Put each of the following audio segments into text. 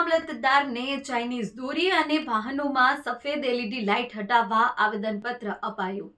મામલતદારને Chinese દોરી અને વાહનોમાં સફેદ એલઈડી લાઇટ હટાવવા આવેદનપત્ર અપાયું.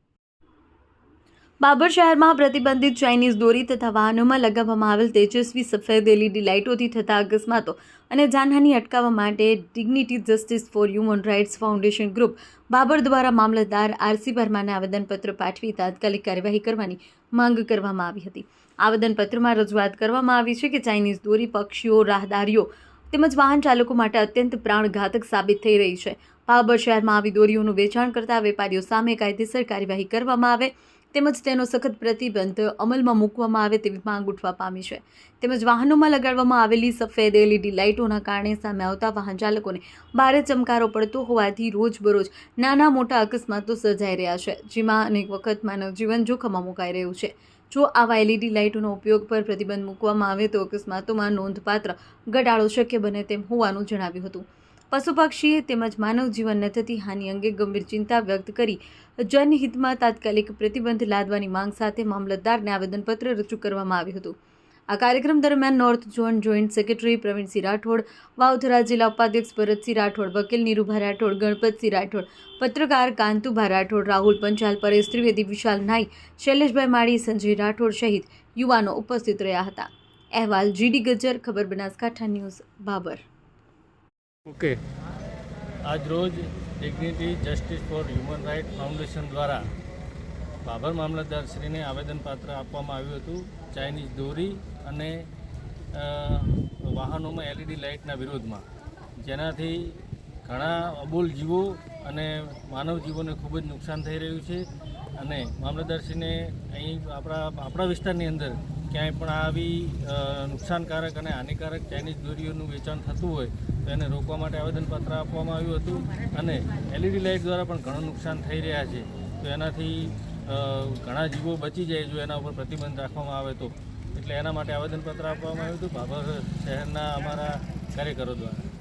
બાબર શહેરમાં પ્રતિબંધિત ચાઇનીઝ દોરી તથા વાહનોમાં લગાવવામાં આવેલ તેજસ્વી સફેદ એલઈડી લાઇટોથી થતા અકસ્માતો અને જાનહાની અટકાવવા માટે dignity justice for human rights foundation group Babar દ્વારા મામલતદાર આરસી વર્માને આવેદનપત્ર પાઠવી તાત્કાલિક કાર્યવાહી કરવાની માંગ કરવામાં આવી હતી. આવેદનપત્રમાં રજૂઆત કરવામાં આવી છે કે ચાઇનીઝ દોરી પક્ષીઓ, રાહદારીઓ તેમજ વાહન ચાલકો માટે અત્યંત પ્રાણઘાતક સાબિત થઈ રહી છે. બાબર શહેરમાં આવી દોરીઓનું વેચાણ કરતા વેપારીઓ સામે કાયદેસર કાર્યવાહી કરવામાં આવે તેમજ તેનો સખત પ્રતિબંધ અમલમાં મૂકવામાં આવે તેવી માંગ ઉઠવા પામી છે. તેમજ વાહનોમાં લગાડવામાં આવેલી સફેદ એલઈડી લાઇટોના કારણે સામે આવતા વાહન ચાલકોને ભારે ચમકારો પડતો હોવાથી રોજબરોજ નાના મોટા અકસ્માતો સર્જાઈ રહ્યા છે, જેમાં અનેક વખત માનવ જીવન જોખમમાં મુકાઈ રહ્યું છે. જો આવા એલઈડી લાઇટોનો ઉપયોગ પર પ્રતિબંધ મૂકવામાં આવે તો અકસ્માતોમાં નોંધપાત્ર ઘટાડો શક્ય બને તેમ હોવાનું જણાવ્યું હતું. પશુ પક્ષીએ તેમજ માનવ જીવનને થતી હાનિ અંગે ગંભીર ચિંતા વ્યક્ત કરી જનહિતમાં તાત્કાલિક પ્રતિબંધ લાદવાની માંગ સાથે મામલતદારને આવેદનપત્ર રજૂ કરવામાં આવ્યું હતું. આ કાર્યક્રમ દરમિયાન north zone joint secretary Pravinsinh Rathod, Vavthara જિલ્લા ઉપાધ્યક્ષ ભરતસિંહ રાઠોડ, વકીલ નીરુભા રાઠોડ, ગણપતસિંહ રાઠોડ, પત્રકાર કાંતુભા રાઠોડ, રાહુલ પંચાલ પરેશ ત્રિવેદી, વિશાલ નાઈ, શૈલેષભાઈ માળી, સંજય રાઠોડ સહિત યુવાનો ઉપસ્થિત રહ્યા હતા. અહેવાલ GD Gajjar, Khabar Banaskantha news, Babar. Okay. આજરોજ dignity justice for human right foundation દ્વારા બાબર મામલતદારશ્રીને આવેદનપત્ર આપવામાં આવ્યું હતું. ચાઇનીઝ દોરી અને વાહનોમાં એલઈડી લાઇટના વિરોધમાં. જેનાથી ઘણા અબોલ જીવો અને માનવ જીવોને ખૂબ જ નુકસાન થઈ રહ્યું છે. અને મામલતદારશ્રીને અહીં આપણા આપણા વિસ્તારની અંદર ક્યાંય પણ આવી નુકસાનકારક અને હાનિકારક ચાઇનીઝ દોરીઓનું વેચાણ થતું હોય, તો એને રોકવા માટે આવેદનપત્ર આપવામાં આવ્યું હતું. અને એલઈડી લાઇટ દ્વારા પણ ઘણું નુકસાન થઈ રહ્યા છે. તો એનાથી ઘણા જીવો બચી જાય જો એના ઉપર પ્રતિબંધ રાખવામાં આવે તો. એટલે એના માટે આવેદનપત્ર આપવામાં આવ્યું હતું ભાભર શહેરના અમારા કાર્યકરો દ્વારા.